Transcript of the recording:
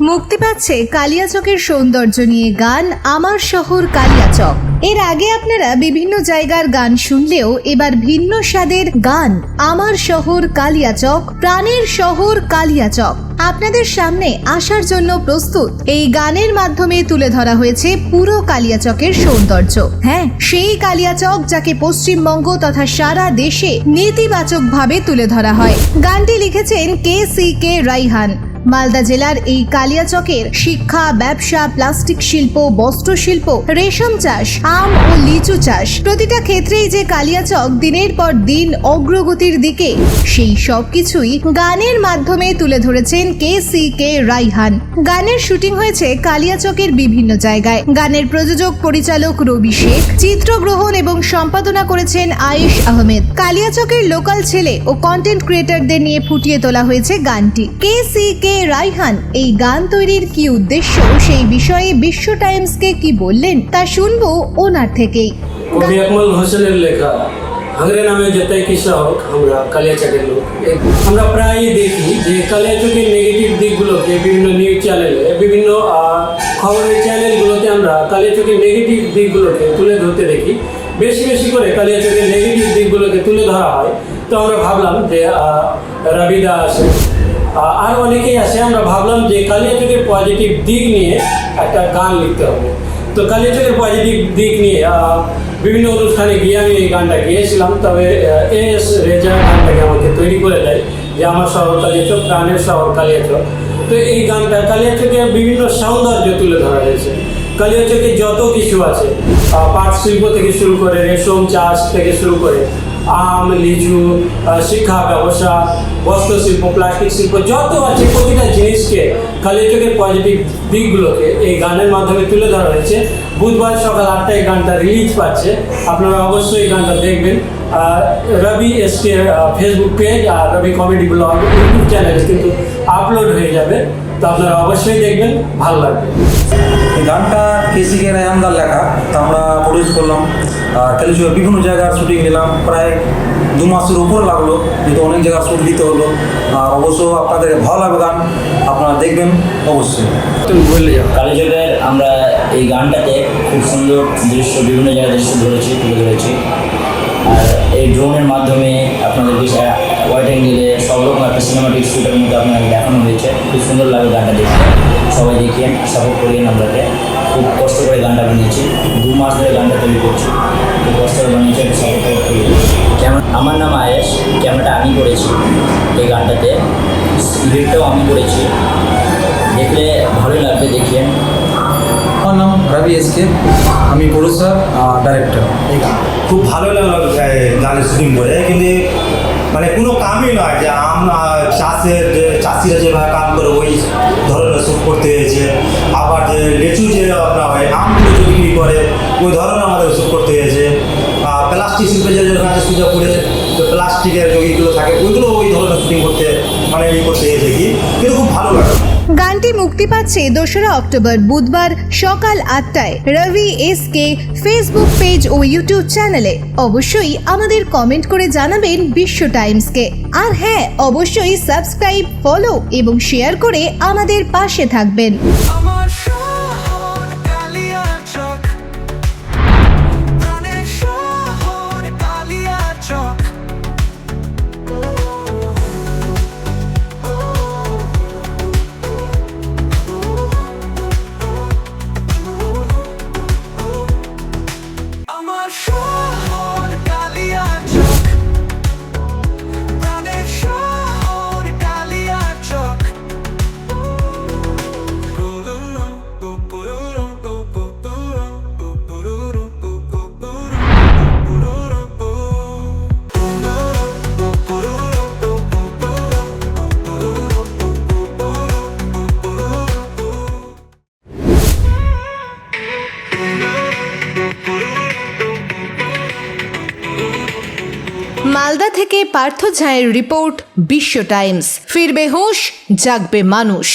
মুক্তি পাচ্ছে কালিয়াচকের সৌন্দর্য নিয়ে গান আমার শহর কালিয়াচক এর আগে আপনারা বিভিন্ন জায়গার গান শুনলেও এবার ভিন্ন স্বাদের গান আমার শহর কালিয়াচক প্রাণের শহর কালিয়াচক আপনাদের সামনে আসার জন্য প্রস্তুত। এই গানের মাধ্যমে তুলে ধরা হয়েছে পুরো কালিয়াচকের সৌন্দর্য। হ্যাঁ সেই কালিয়াচক যাকে পশ্চিমবঙ্গ তথা সারা দেশে নেতিবাচকভাবে তুলে ধরা হয়। গানটি লিখেছেন K C K Raihan. Malda জেলার এই কালিয়াচকের শিক্ষা, ব্যবসা, প্লাস্টিক শিল্প, বস্ত্র শিল্প, রেশম চাষ, আম ও লিচু চাষ প্রতিটা ক্ষেত্রেই যে কালিয়াচক দিনের পর দিন অগ্রগতির দিকে, সেই সব কিছুই গানের মাধ্যমে তুলে ধরেছেন কে সি কে রাইহান। গানের শুটিং হয়েছে কালিয়াচকের বিভিন্ন জায়গায়। গানের প্রযোজক পরিচালক রবি শেখ, চিত্রগ্রহণ এবং সম্পাদনা করেছেন আয়েশ আহমেদ। কালিয়াচকের লোকাল ছেলে ও কন্টেন্ট ক্রিয়েটারদের নিয়ে ফুটিয়ে তোলা হয়েছে গানটি। কে সি কে রাইহান এই গান তৈরির কি উদ্দেশ্য? সেই বিষয়ে বিশ্ব টাইমসকে কি বললেন তা শুনব ওনার থেকেই। কবি আকমল হোসেনের লেখা হাংরে নামে যেতাই কিসা হোক আমরা কালিয়াচকের লোক। আমরা প্রায়ই দেখি যে কালিয়াচকের নেগেটিভ দিকগুলোকে বিভিন্ন নিউজ চ্যানেলে বিভিন্ন খবরের চ্যানেলগুলোতে আমরা কালিয়াচকের নেগেটিভ দিকগুলোকে তুলে ধরতে দেখি। বেশি বেশি করে কালিয়াচকের নেগেটিভ দিকগুলোকে তুলে ধরা হয়। তো আমরা ভাবলাম যে রাবিদা আছে আর অনেকেই আছে, আমরা ভাবলাম যে কালিয়াচকের পজিটিভ দিক নিয়ে একটা গান লিখতে হবে। তো কালিয়াচকের পজিটিভ দিক নিয়ে বিভিন্ন অনুষ্ঠানে গিয়ে আমি এই গানটা গিয়েছিলাম, তবে এ এস রেজা গানটাকে আমাকে তৈরি করে দেয় যে আমার শহর কালিয়াচক, প্রাণের শহর কালিয়াচক। তো এই গানটা কালিয়াচকের বিভিন্ন সৌন্দর্য তুলে ধরা হয়েছে। কালিয়াচকে যত কিছু আছে পাট শিল্প থেকে শুরু করে রেশম চাষ থেকে শুরু করে আম, লিচু শিক্ষা ব্যবসা, বস্ত্র শিল্প, প্লাস্টিক শিল্প, যত আছে প্রতিটা জিনিসকে কালিয়াচকের পজিটিভ দিকগুলোকে এই গানের মাধ্যমে তুলে ধরা হয়েছে। বুধবার সকাল আটটায় গানটা রিলিজ পাচ্ছে। আপনারা অবশ্যই গানটা দেখবেন। রবি এসকে ফেসবুক পেজ আর রবি কমেডি ব্লগ ইউটিউব চ্যানেলে কিন্তু আপলোড হয়ে যাবে। তো আপনারা অবশ্যই দেখবেন ভালো লাগবে। এই গানটা কেসিকে রায়হামদার লেখা তা আমরা প্রডিউস করলাম। আর বিভিন্ন জায়গার শুটিং নিলাম। প্রায় দু মাসের উপর লাগল যেহেতু অনেক জায়গার শুট দিতে হলো। আর অবশ্য আপনাদের ভালো লাগবে গান আপনারা দেখবেন অবশ্যই। তুমি বললে যাও। কালীচকের আমরা এই গানটাতে খুব সুন্দর দৃশ্য বিভিন্ন জায়গায় দৃশ্য ধরেছি তুলে ধরেছি। আর এই ড্রোনের মাধ্যমে আপনাদেরকে ওয়াইড অ্যাঙ্গেলে সব রকম একটা সিনেমাটিক শ্যুটের মধ্যে আপনাকে দেখানো হয়েছে। খুব সুন্দর লাগে গানটা দেখতে। সবাই দেখিয়েন সাপোর্ট করিয়েন আপনাকে খুব কষ্ট করে গানটা বানিয়েছি। দু মাস ধরে গানটা তৈরি করছি। খুব কষ্ট করে বানিয়েছি একটু সাপোর্ট করিয়ে কেমন আমার নাম আয়েশ। ক্যামেরাটা আমি করেছি এই গানটাতে। লিডটাও আমি করেছি। দেখলে ভালোই লাগবে দেখিয়েন আমার নাম রবি এসকে আমি প্রডিউসার ডাইরেক্টর খুব ভালো লাগল গানের শুটিং করে। কিন্তু মানে কোনো কামই নয় যে আমরা চাষের যে, চাষিরা যেভাবে কাম করে, ওই ধরনের শুট করতে হয়েছে আবার যে লেচু যে আপনার হয়, আম যে বিক্রি করে, ওই ধরনের আমাদের শ্যুট করতে হয়েছে প্লাস্টিক শিল্পে যে কাজে সুযোগ করে যে প্লাস্টিকের যোগীগুলো থাকে, ওইগুলো ওই ধরনের শুটিং করতে মানে ই করতে হয়েছে কি, কিন্তু খুব ভালো লাগে। গানটি মুক্তি পাচ্ছে দোসরা অক্টোবর বুধবার সকাল আটটায়। Robi S K Facebook page ও ইউটিউব চ্যানেলে। অবশ্যই আমাদের কমেন্ট করে জানাবেন বিশ্ব টাইমসকে। আর হ্যাঁ অবশ্যই সাবস্ক্রাইব, ফলো এবং শেয়ার করে আমাদের পাশে থাকবেন। আমার থেকে পার্থ ঝায়ের রিপোর্ট বিশ্ব টাইমস। ফিরবে হোশ জাগবে মানুষ।